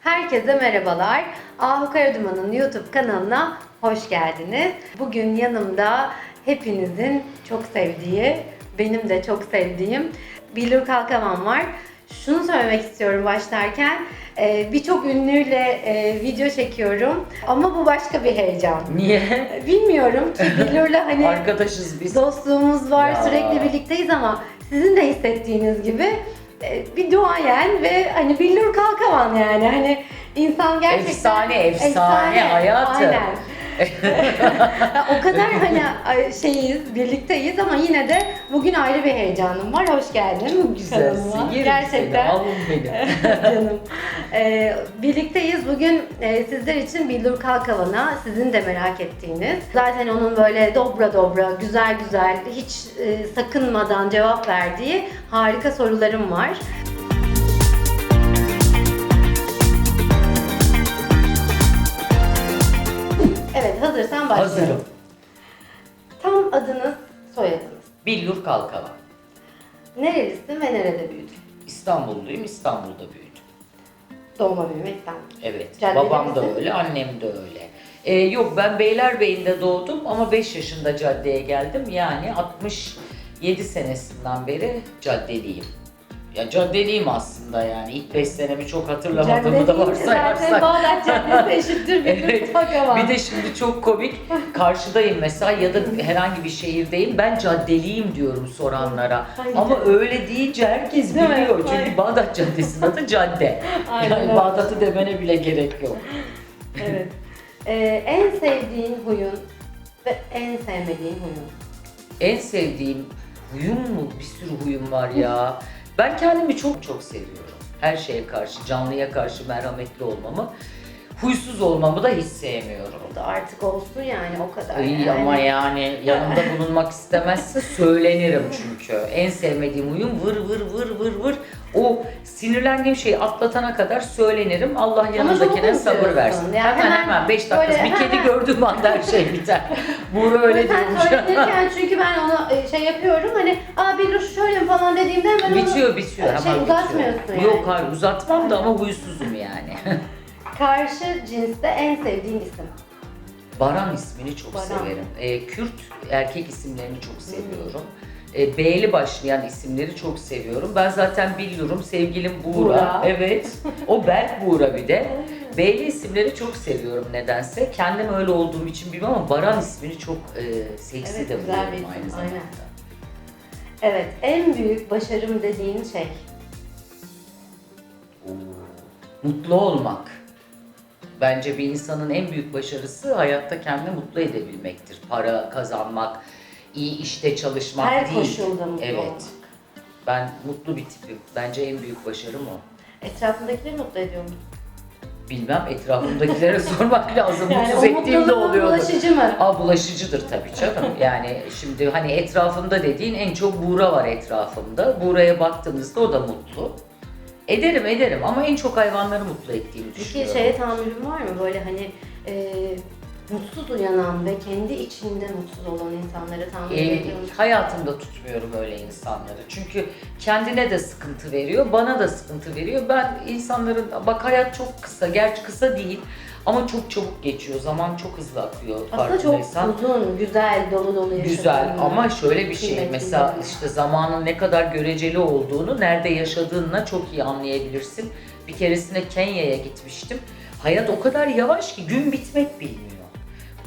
Herkese merhabalar. Ahu Karaduman'ın YouTube kanalına hoş geldiniz. Bugün yanımda hepinizin çok sevdiği, benim de çok sevdiğim Bilur Kalkavan var. Şunu söylemek istiyorum başlarken. e, Birçok ünlüyle e, video çekiyorum ama bu başka bir heyecan. Niye? Bilmiyorum ki Bilur'la hani Arkadaşız biz. dostluğumuz var, Ya. sürekli birlikteyiz ama sizin de hissettiğiniz gibi bir duayen ve hani Billur Kalkavan yani hani insan gerçekten Efsane, efsane, hayatı. Aynen. o kadar hani şeyiz, birlikteyiz ama yine de bugün ayrı bir heyecanım var. Hoş geldin. Çok güzelsin. kanalıma. Yerim Gerçekten. Seni, alın beni. Canım. Ee, birlikteyiz. Bugün e, sizler için Bildur Kalkavan'a sizin de merak ettiğiniz. Zaten onun böyle dobra dobra, güzel güzel, hiç e, sakınmadan cevap verdiği harika sorularım var. Başlayalım. Hazırım. Tam adınız, soyadınız. Billur Kalkava. Nerelisin ve nerede büyüdün? İstanbulluyum, İstanbul'da büyüdüm. Doğma büyüme İstanbul. Evet. Caddede Babam da misin? öyle, annem de öyle. Ee, yok ben Beylerbeyi'nde doğdum ama 5 yaşında caddeye geldim. Yani 67 senesinden beri caddeliyim. Ya caddeliyim aslında yani. İlk 5 senemi çok hatırlamadığımı da varsayarsak. Bağdat Caddesi eşittir bir Evet. Bir de şimdi çok komik. Karşıdayım mesela ya da herhangi bir şehirdeyim. Ben caddeliyim diyorum soranlara. Hangi Ama öyle deyince herkes Değil mi? biliyor. Çünkü Aynen. Bağdat Caddesi'nin adı cadde. Aynen yani. Bağdat'ı demene bile gerek yok. Evet. Ee, en sevdiğin huyun ve en sevmediğin huyun. En sevdiğim huyum mu? Bir sürü huyum var ya. Ben kendimi çok çok seviyorum. Her şeye karşı, canlıya karşı merhametli olmamı. Huysuz olmamı da hiç sevmiyorum. O da artık olsun yani o kadar. İyi yani. ama yani yanımda bulunmak istemezse söylenirim çünkü. En sevmediğim huyum vır vır vır vır vır. O sinirlendiğim şeyi atlatana kadar söylenirim. Allah yanındakine sabır versin. Yani hemen hemen hemen 5 dakikası. böyle Bir kedi hemen- gördüğüm anda her şey biter. Buğra öyle diyormuş. söylenirken çünkü ben ona e, şey yapıyorum hani aa bir dur şöyle falan dediğimde hemen onu bitiyor bitiyor. Şey, hemen uzatmıyorsun bitiyor. yani. Yok hayır uzatmam da ama huysuzum yani. karşı cinste en sevdiğin isim. Baran ismini çok Baran. severim. Ee, Kürt erkek isimlerini çok seviyorum. Ee, B'li başlayan isimleri çok seviyorum. Ben zaten biliyorum sevgilim Buğra. Buğra. Evet. O Berk Buğra bir de. B'li isimleri çok seviyorum nedense. Kendim öyle olduğum için bilmem ama Baran ismini çok e, seksi Evet, de güzel bir buluyorum isim, aynı zamanda. aynen. Evet en büyük başarım dediğin şey. Oo, Mutlu olmak. Bence bir insanın en büyük başarısı hayatta kendini mutlu edebilmektir. Para kazanmak, iyi işte çalışmak Her değil. koşulda mutlu evet. olmak. Ben mutlu bir tipim. Bence en büyük başarım o. Etrafındakileri mutlu ediyor musun? Bilmem etrafımdakilere sormak lazım. Mutsuz o ettiğim de mutluluğun oluyordu. bulaşıcı mı? Aa bulaşıcıdır tabii canım. Yani şimdi hani etrafımda dediğin en çok Buğra var etrafımda. Buğra'ya baktığımızda o da mutlu. Ederim ederim ama en çok hayvanları mutlu ettiğimi Peki düşünüyorum. şeye tahammülün var mı? Böyle hani e, mutsuz uyanan ve kendi içinde mutsuz olan insanlara tahammül Ee, ediyor musun? hayatımda tutmuyorum öyle insanları. Çünkü kendine de sıkıntı veriyor, bana da sıkıntı veriyor. Ben insanların, bak hayat çok kısa, gerçi kısa değil ama çok çabuk geçiyor. Zaman çok hızlı akıyor Aslında çok farkındaysan. uzun, güzel, dolu dolu yaşadığın. Güzel ama şöyle bir şey kıymetli mesela işte zamanın ne kadar göreceli olduğunu nerede yaşadığınla çok iyi anlayabilirsin. Bir keresinde Kenya'ya gitmiştim. Hayat o kadar yavaş ki gün bitmek bilmiyor.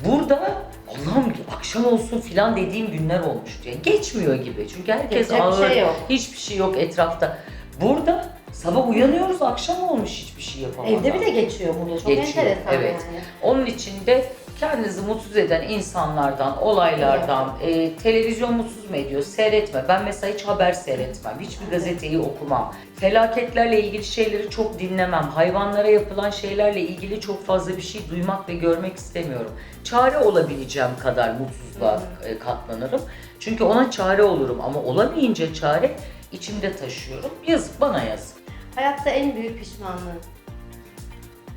Burada Allah'ım akşam olsun filan dediğim günler olmuştu. Yani geçmiyor gibi. Çünkü herkes Geçecek bir ağır, şey yok. hiçbir şey yok etrafta. Burada sabah uyanıyoruz akşam olmuş hiçbir şey yapamadan. Evde bile geçiyor burada. Çok Geçiyor, enteresan evet. yani. Onun için de kendinizi mutsuz eden insanlardan, olaylardan, e, televizyon mutsuz mu ediyor? Seyretme. Ben mesela hiç haber seyretmem. Hiçbir gazeteyi okumam. Felaketlerle ilgili şeyleri çok dinlemem. Hayvanlara yapılan şeylerle ilgili çok fazla bir şey duymak ve görmek istemiyorum. Çare olabileceğim kadar mutsuzluğa e, katlanırım. Çünkü ona çare olurum ama olamayınca çare içimde taşıyorum. Yazık bana yazık. Hayatta en büyük pişmanlığın.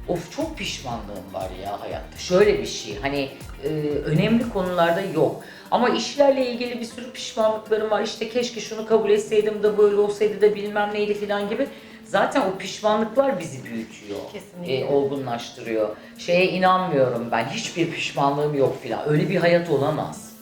Of çok pişmanlığım var ya hayatta. Şöyle bir şey hani e, önemli konularda yok. Ama işlerle ilgili bir sürü pişmanlıklarım var. İşte keşke şunu kabul etseydim de böyle olsaydı da bilmem neydi falan gibi. Zaten o pişmanlıklar bizi büyütüyor. Kesinlikle. e, olgunlaştırıyor. Şeye inanmıyorum ben. Hiçbir pişmanlığım yok filan. Öyle bir hayat olamaz.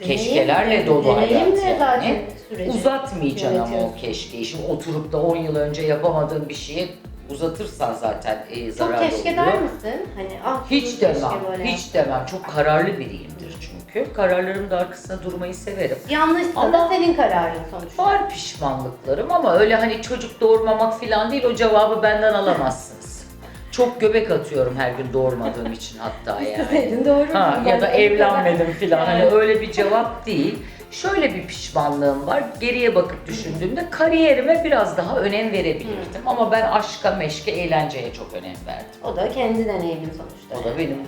Deneyim- Keşkelerle dolu hayat deneyimle yani. Uzatmayacaksın ama o keşkeyi. Şimdi oturup da 10 yıl önce yapamadığın bir şeyi uzatırsan zaten e, Çok zararlı keşke oluyor. der misin? Hani ah Hiç keşke demem, böyle hiç demem. Çok kararlı biriyimdir çünkü. Kararlarımın da arkasında durmayı severim. Yanlışsa Ama- da senin kararın sonuçta. Var pişmanlıklarım ama öyle hani çocuk doğurmamak falan değil o cevabı benden alamazsınız. Çok göbek atıyorum her gün doğurmadığım için hatta yani. İsteseydin doğru. Ha, ya da evlenmedim falan hani öyle bir cevap değil. Şöyle bir pişmanlığım var. Geriye bakıp düşündüğümde kariyerime biraz daha önem verebilirdim. Ama ben aşka, meşke, eğlenceye çok önem verdim. O da kendi deneyimin sonuçta. O da benim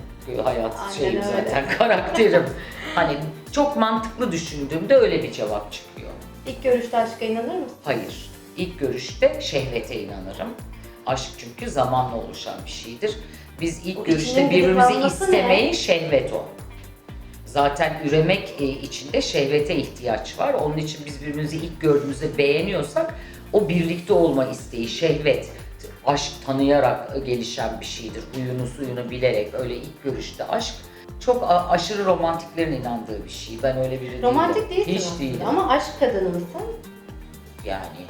hayat Aynen şeyim öyle. zaten karakterim. hani çok mantıklı düşündüğümde öyle bir cevap çıkıyor. İlk görüşte aşka inanır mısın? Hayır. İlk görüşte şehvete inanırım. Aşk çünkü zamanla oluşan bir şeydir. Biz ilk O görüşte içinin birbirimizi gıdıklanması istemeyi şehvet o. Zaten üremek e, içinde şehvete ihtiyaç var. Onun için biz birbirimizi ilk gördüğümüzde beğeniyorsak o birlikte olma isteği, şehvet, aşk tanıyarak gelişen bir şeydir. Huyunu suyunu bilerek öyle ilk görüşte aşk çok aşırı romantiklerin inandığı bir şey. Ben öyle biri değilim. Romantik değilsin Hiç değilim. ama aşk kadını mısın? Yani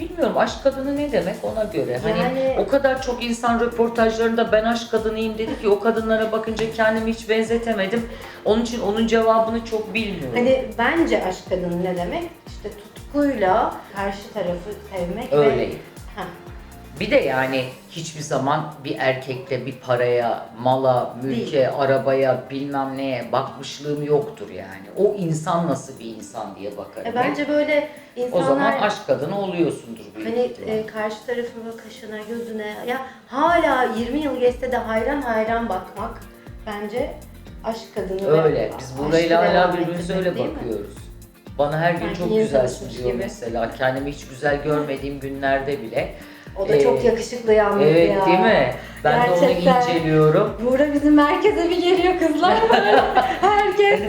bilmiyorum aşk kadını ne demek ona göre. Hani Yani- o kadar çok insan röportajlarında ben aşk kadınıyım dedi ki o kadınlara bakınca kendimi hiç benzetemedim. Onun için onun cevabını çok bilmiyorum. Hani bence aşk kadını ne demek? İşte tutkuyla karşı tarafı sevmek ve... Heh. Bir de yani hiçbir zaman bir erkekle bir paraya, mala, mülke, Değil. arabaya, bilmem neye bakmışlığım yoktur yani. O insan nasıl bir insan diye bakarım. E bence böyle o insanlar zaman aşk kadını oluyorsundur büyük hani e, karşı tarafına, kaşına, gözüne ya hala 20 yıl geçse de hayran hayran bakmak bence aşk kadını Öyle. Biz burayla hala birbirimize öyle değil mi? bakıyoruz. Bana her gün Sanki çok güzelsin diyor gibi. mesela. Kendimi hiç güzel görmediğim günlerde bile. O da Ee, çok yakışıklı yalnız Evet ya. değil mi? Ben de Gerçekten. onu inceliyorum. Burada bizim merkeze bir geliyor kızlar. Herkes.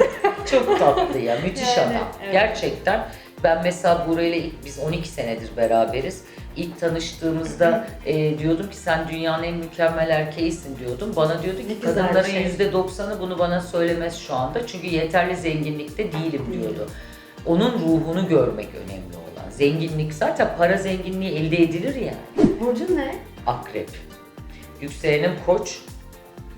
Çok tatlı ya. Müthiş Yani, adam. evet. Gerçekten. Ben mesela burayla ilk biz 12 senedir beraberiz. İlk tanıştığımızda e, diyordum ki sen dünyanın en mükemmel erkeğisin diyordum. Bana diyordu ki kadınların şey. yüzde 90'ı bunu bana söylemez şu anda. Çünkü yeterli zenginlikte değilim diyordu. Onun ruhunu görmek önemli olan. Zenginlik zaten para zenginliği elde edilir ya. Burcun ne? Akrep. Yükselenim koç.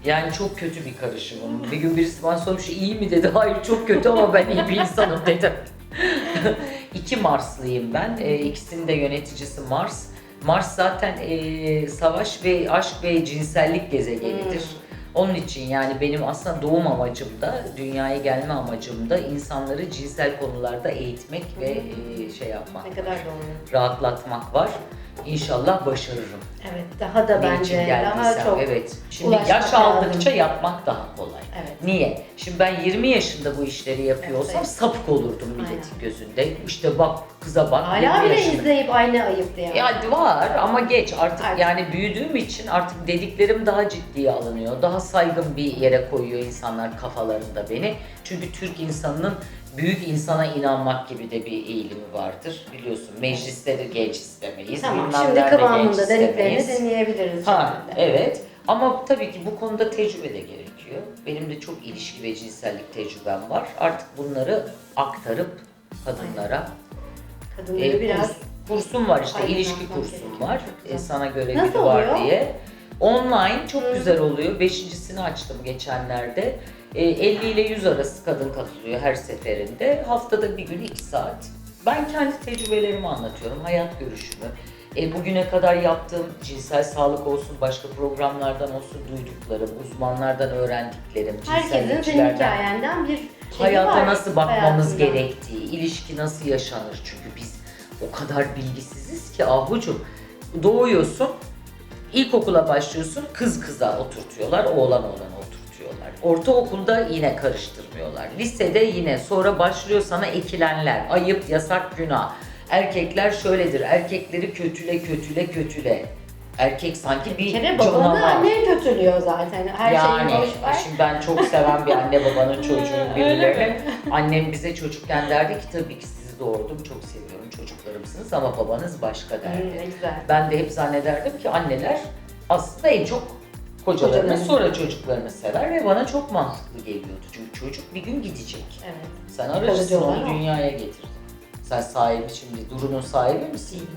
Yani çok kötü bir karışımım. Bir gün birisi bana sormuş iyi mi dedi. Hayır çok kötü ama ben iyi bir insanım dedim. İki Marslıyım ben. Ee, ikisinin de yöneticisi Mars. Mars zaten ee, savaş ve aşk ve cinsellik gezegenidir. Hmm. Onun için yani benim aslında doğum amacım da, dünyaya gelme amacım da insanları cinsel konularda eğitmek ve ee, şey yapmak, Ne kadar doğru. rahatlatmak var. İnşallah başarırım. Evet daha da Ne için bence daha geldiysem, çok. evet. Şimdi ulaşmak yaş aldıkça lazım. yapmak daha kolay. Evet. Niye? Şimdi ben 20 yaşında bu işleri yapıyorsam Evet. sapık olurdum milletin Aynen. gözünde. İşte bak kıza bak. Hala 20 bile yaşında. izleyip aynı ayıp diye. Ya var ama geç artık, Artık. yani büyüdüğüm için artık dediklerim daha ciddiye alınıyor. Daha saygın bir yere koyuyor insanlar kafalarında beni. Çünkü Türk insanının büyük insana inanmak gibi de bir eğilimi vardır. Biliyorsun mecliste de genç istemeyiz. Tamam şimdi kıvamında dediklerini dinleyebiliriz. Ha, evet. Ama tabii ki bu konuda tecrübe de gerekiyor. Benim de çok ilişki ve cinsellik tecrübem var. Artık bunları aktarıp kadınlara Kadınları e, biraz kurs- kursum var işte Aynen, ilişki kursum var. E, sana göre Nasıl biri var oluyor? diye. Online çok Hı. güzel oluyor. Beşincisini açtım geçenlerde. E, 50 ile 100 arası kadın katılıyor her seferinde. Haftada bir gün 2 saat. Ben kendi tecrübelerimi anlatıyorum, hayat görüşümü. E, bugüne kadar yaptığım cinsel sağlık olsun, başka programlardan olsun duyduklarım, uzmanlardan öğrendiklerim, herkesin senin hikayenden bir şeyi hayata var nasıl bakmamız hayatında. gerektiği, ilişki nasıl yaşanır çünkü biz o kadar bilgisiziz ki ahucum. Doğuyorsun, ilkokula başlıyorsun, kız kıza oturtuyorlar, oğlan oğlana oturtuyorlar. Ortaokulda yine karıştırmıyorlar. Lisede yine sonra başlıyor sana ekilenler, ayıp, yasak, günah. Erkekler şöyledir, erkekleri kötüle kötüle kötüle. Erkek sanki bir Bir kere babanı canavar. annen kötülüyor zaten. Her yani şeyi boş ver. şimdi ben çok seven bir anne babanın çocuğuyum Öyle birileri. Annem bize çocukken derdi ki tabii ki sizi doğurdum, çok seviyorum, çocuklarımsınız ama babanız başka derdi. Hmm, güzel. Ben de hep zannederdim ki anneler aslında en çok Kocalarını. sonra çocuklarını sever ve bana çok mantıklı geliyordu. Çünkü çocuk bir gün gidecek. Evet. Sen aracısın Kalıcı olan onu o. dünyaya getirdin. Sen sahibi şimdi, Duru'nun sahibi misin?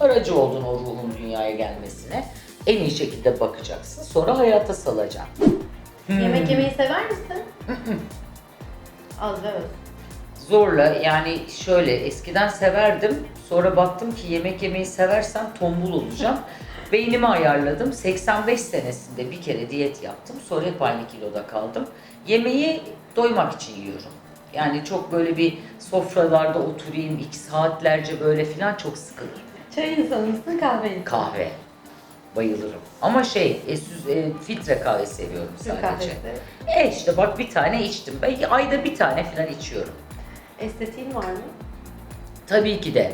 Aracı oldun o ruhun dünyaya gelmesine. En iyi şekilde bakacaksın. Sonra hayata salacaksın. Hmm. Yemek yemeyi sever misin? Az ve öz. Zorla yani şöyle eskiden severdim. Sonra baktım ki yemek yemeyi seversem tombul olacağım. Beynimi ayarladım. 85 senesinde bir kere diyet yaptım. Sonra hep aynı kiloda kaldım. Yemeği doymak için yiyorum. Yani çok böyle bir sofralarda oturayım iki saatlerce böyle falan çok sıkılırım. Çay insanı mısın kahve insanı? Kahve. Bayılırım. Ama şey, e, süz- e, filtre kahve seviyorum Türk sadece. kahvesi. E işte bak bir tane içtim. Ben ayda bir tane falan içiyorum. Estetiğin var mı? Tabii ki de.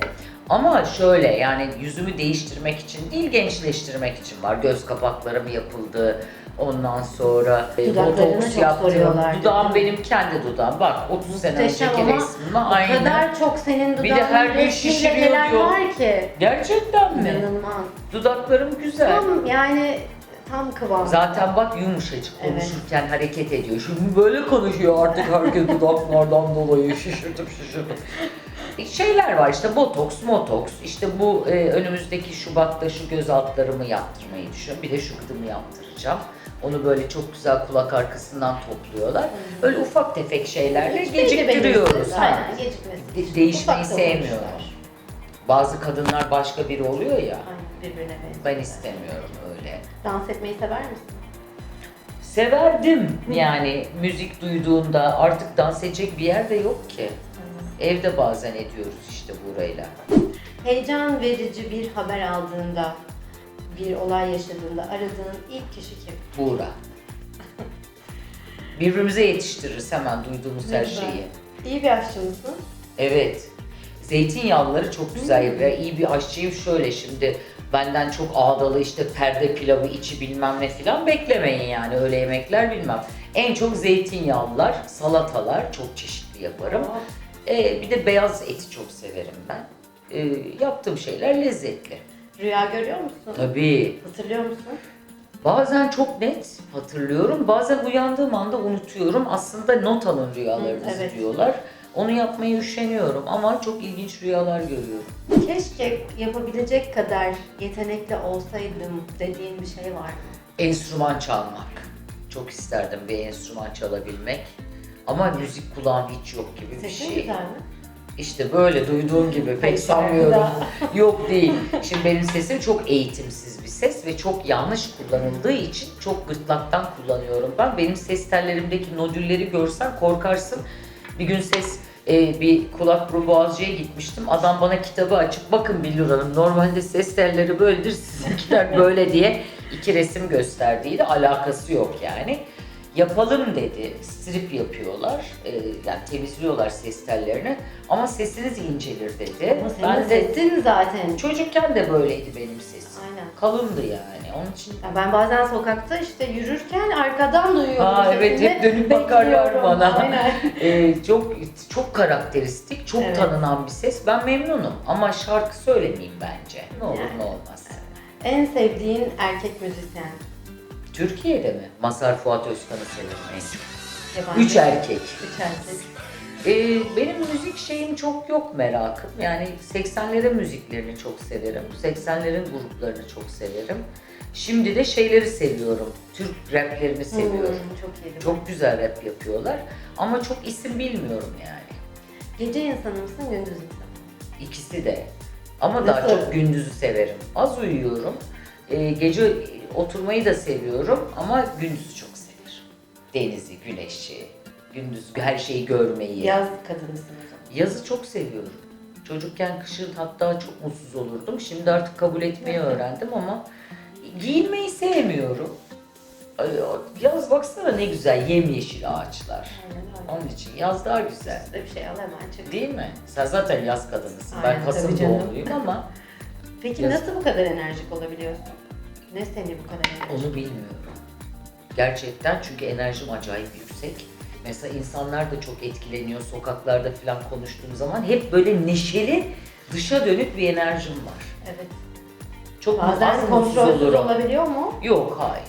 Ama şöyle yani yüzümü değiştirmek için değil gençleştirmek için var. Göz kapaklarım yapıldı. Ondan sonra e, Dudaklarını botoks çok yaptım. soruyorlar, Dudağım benim kendi dudağım. Bak 30 sene Muhteşem önceki ama resmime O aynı. kadar çok senin Bir de her gün resmiyle şişiriyor diyor. var ki. Gerçekten mi? İnanılmaz. Dudaklarım güzel. Tam yani tam kıvam. Zaten bak yumuşacık Evet. konuşurken hareket ediyor. Şimdi böyle konuşuyor artık herkes dudaklardan dolayı şişirtip şişirtip. Şeyler var işte botoks, motoks, işte bu e, önümüzdeki Şubat'ta şu göz altlarımı yaptırmayı düşünüyorum. Bir de şu gıdımı yaptıracağım. Onu böyle çok güzel kulak arkasından topluyorlar. Öyle ufak tefek şeylerle Hiç geciktiriyoruz. Ha. Aynen. De- değişmeyi Ufak da sevmiyorlar. olmuşlar. Bazı kadınlar başka biri oluyor ya. Aynen birbirine benziyor. Ben istemiyorum öyle. Dans etmeyi sever misin? Severdim yani müzik duyduğunda artık dans edecek bir yer de yok ki. Evde bazen ediyoruz işte burayla. Heyecan verici bir haber aldığında, bir olay yaşadığında aradığın ilk kişi kim? Buğra. Birbirimize yetiştiririz hemen duyduğumuz her güzel. şeyi. İyi bir aşçı mısın? Evet. Zeytinyağlıları çok güzel yapıyor. İyi bir aşçıyım şöyle şimdi benden çok ağdalı işte perde pilavı içi bilmem ne filan beklemeyin yani öyle yemekler bilmem. En çok zeytinyağlılar, salatalar çok çeşitli yaparım. Aa, Ee, bir de beyaz eti çok severim ben. Ee, yaptığım şeyler lezzetli. Rüya görüyor musun? Tabii. Hatırlıyor musun? Bazen çok net hatırlıyorum. Bazen uyandığım anda unutuyorum. Aslında not alın rüyalarınızı Hı, evet. diyorlar. Onu yapmaya üşeniyorum ama çok ilginç rüyalar görüyorum. Keşke yapabilecek kadar yetenekli olsaydım dediğin bir şey var mı? Enstrüman çalmak. Çok isterdim bir enstrüman çalabilmek. Ama müzik kulağım hiç yok gibi bir Sesin şey. güzel mi? İşte böyle duyduğun gibi pek sanmıyorum. Yok değil. Şimdi benim sesim çok eğitimsiz bir ses ve çok yanlış kullanıldığı için çok gırtlaktan kullanıyorum ben. Benim ses tellerimdeki nodülleri görsen korkarsın. Bir gün ses e, bir kulak burun boğazcıya gitmiştim. Adam bana kitabı açıp bakın Billur Hanım normalde ses telleri böyledir sizinkiler böyle diye iki resim gösterdiydi. Alakası yok yani. Yapalım dedi. Strip yapıyorlar. E, yani temizliyorlar ses tellerini. Ama sesiniz incelir dedi. Ama senin ben de sesin zaten. çocukken de böyleydi benim sesim. Aynen. Kalındı yani. Onun için Ya ben bazen sokakta işte yürürken arkadan duyuyorum Aa, evet, sesini. hep dönüp bakarlar Bekliyorum. bana. Aynen. e, çok çok karakteristik, çok Evet. tanınan bir ses. Ben memnunum ama şarkı söylemeyeyim bence. Ne olur Yani. ne olmaz. En sevdiğin erkek müzisyen. Türkiye'de mi? Mazhar Fuat Özkan'ı severim en çok. Yabancı. Üç erkek. Üç erkek. Ee, benim müzik şeyim çok yok merakım. Yani 80'lerin müziklerini çok severim. 80'lerin gruplarını çok severim. Şimdi de şeyleri seviyorum. Türk raplerini seviyorum. Hmm, çok iyi. Çok güzel rap yapıyorlar. Ama çok isim bilmiyorum yani. Gece insanı mısın, gündüz insanı? İkisi de. Ama daha Nasıl? çok gündüzü severim. Az uyuyorum. Ee, gece oturmayı da seviyorum ama gündüzü çok severim. Denizi, güneşi, gündüz her şeyi görmeyi. Yaz kadınısın o zaman. Yazı çok seviyorum. Çocukken kışın hatta çok mutsuz olurdum. Şimdi artık kabul etmeyi öğrendim ama giyinmeyi sevmiyorum. Yaz baksana ne güzel yemyeşil ağaçlar. Aynen. Onun için yaz daha güzel. Size bir şey al hemen çık. Değil mi? Sen zaten yaz kadınısın. Aynen, ben Kasım doğumluyum ama Peki Yaz- nasıl bu kadar enerjik olabiliyorsun? Ne seni bu kadar enerjik? onu bilmiyorum. Gerçekten çünkü enerjim acayip yüksek. Mesela insanlar da çok etkileniyor sokaklarda falan konuştuğum zaman. Hep böyle neşeli, dışa dönük bir enerjim var. Evet. Çok Bazen az mutsuz kontrolsüz olurum. olabiliyor mu? Yok hayır.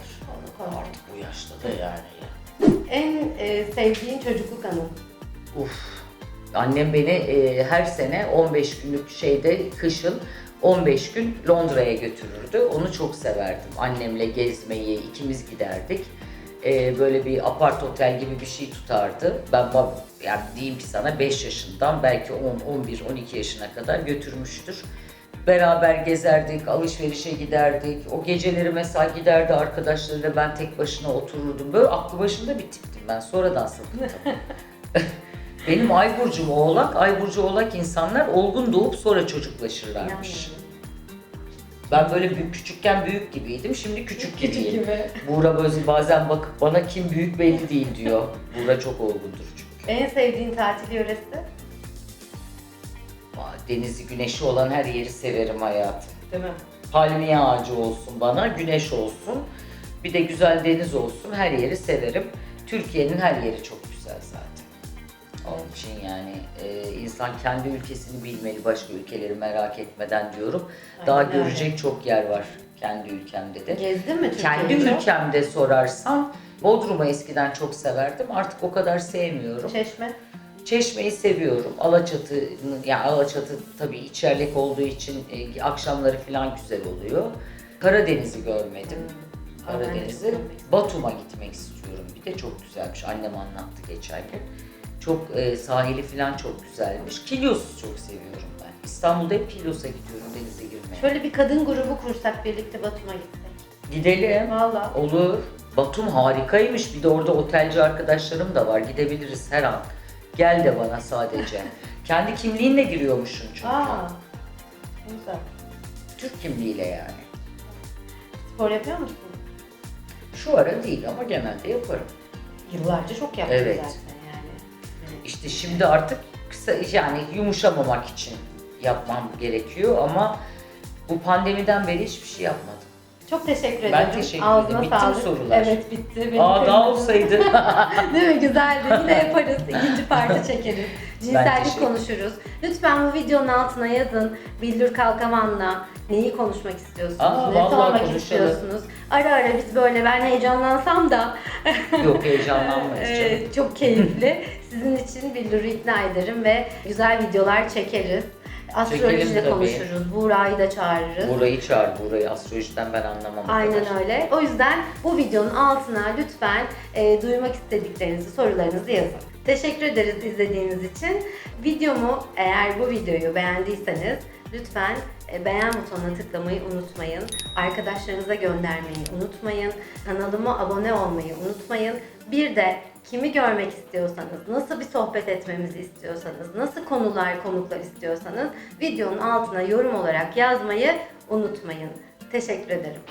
Kontrol. Artık bu yaşta da yani. En e, sevdiğin çocukluk anın? Uf. Annem beni e, her sene 15 günlük şeyde kışın 15 gün Londra'ya götürürdü. Onu çok severdim. Annemle gezmeyi ikimiz giderdik. E, böyle bir apart otel gibi bir şey tutardı. Ben yani diyeyim ki sana 5 yaşından belki 10, 11, 12 yaşına kadar götürmüştür. Beraber gezerdik, alışverişe giderdik. O geceleri mesela giderdi arkadaşlarıyla ben tek başına otururdum. Böyle aklı başında bir tiptim ben. Sonradan sapıttım. Benim ay burcum oğlak. Ay burcu oğlak insanlar olgun doğup sonra çocuklaşırlarmış. Ben böyle büyük, küçükken büyük gibiydim. Şimdi küçük Küçük gibiyim. gibi. Buğra böyle bazen bakıp bana kim büyük belli değil diyor. Buğra çok olgundur çünkü. En sevdiğin tatil yöresi? Denizi, güneşi olan her yeri severim hayatım. Değil mi? Palmiye ağacı olsun bana, güneş olsun. Bir de güzel deniz olsun. Her yeri severim. Türkiye'nin her yeri çok güzel zaten. Onun için yani e, insan kendi ülkesini bilmeli, başka ülkeleri merak etmeden diyorum. Daha Aynen öyle. görecek çok yer var kendi ülkemde de. Gezdin mi Türkiye'yi Kendi çok? ülkemde sorarsam Bodrum'u eskiden çok severdim. Artık o kadar sevmiyorum. Çeşme. Çeşme'yi seviyorum. Alaçatı'nın, yani Alaçatı tabii içerlik olduğu için e, akşamları falan güzel oluyor. Karadeniz'i görmedim. Hmm. Aa, ben de Karadeniz'i. çok görmek istiyorum. Batum'a gitmek istiyorum. Bir de çok güzelmiş. Annem anlattı geçen gün. Çok e, sahili falan çok güzelmiş. Kilyos'u çok seviyorum ben. İstanbul'da hep Kilyos'a gidiyorum denize girmeye. Şöyle bir kadın grubu kursak birlikte Batum'a gitsek. Gidelim. Valla. Olur. Batum harikaymış. Bir de orada otelci arkadaşlarım da var. Gidebiliriz her an. Gel de bana sadece. Kendi kimliğinle giriyormuşsun çünkü. Aa. Güzel. Türk kimliğiyle yani. Spor yapıyor musun? Şu ara değil ama genelde yaparım. Yıllarca çok yaptın Evet. zaten. İşte şimdi artık kısa yani yumuşamamak için yapmam gerekiyor ama bu pandemiden beri hiçbir şey yapmadım. Çok teşekkür ederim. Ben teşekkür ederim. Ağzına Bitti mi sağlık. sorular? Evet bitti. Beni Aa daha olsaydı. Değil mi? Güzeldi. Yine yaparız. İkinci parti çekeriz. Cinsellik konuşuruz. Lütfen bu videonun altına yazın. Billur Kalkavan'la neyi konuşmak istiyorsunuz? Aa, ne sormak konuşalım. istiyorsunuz? Ara ara biz böyle ben heyecanlansam da Yok heyecanlanmayız canım. Ee, çok keyifli. Sizin için Billur'u ikna ederim ve güzel videolar çekeriz. Çekelim tabii. konuşuruz. Buğra'yı da çağırırız. Burayı çağır, burayı astrolojiden ben anlamam. o Aynen kadar. öyle. O yüzden bu videonun altına lütfen e, duymak istediklerinizi, sorularınızı yazın. Teşekkür ederiz izlediğiniz için. Videomu eğer bu videoyu beğendiyseniz lütfen e, beğen butonuna tıklamayı unutmayın. Arkadaşlarınıza göndermeyi unutmayın. Kanalıma abone olmayı unutmayın. Bir de kimi görmek istiyorsanız, nasıl bir sohbet etmemizi istiyorsanız, nasıl konular, konuklar istiyorsanız videonun altına yorum olarak yazmayı unutmayın. Teşekkür ederim.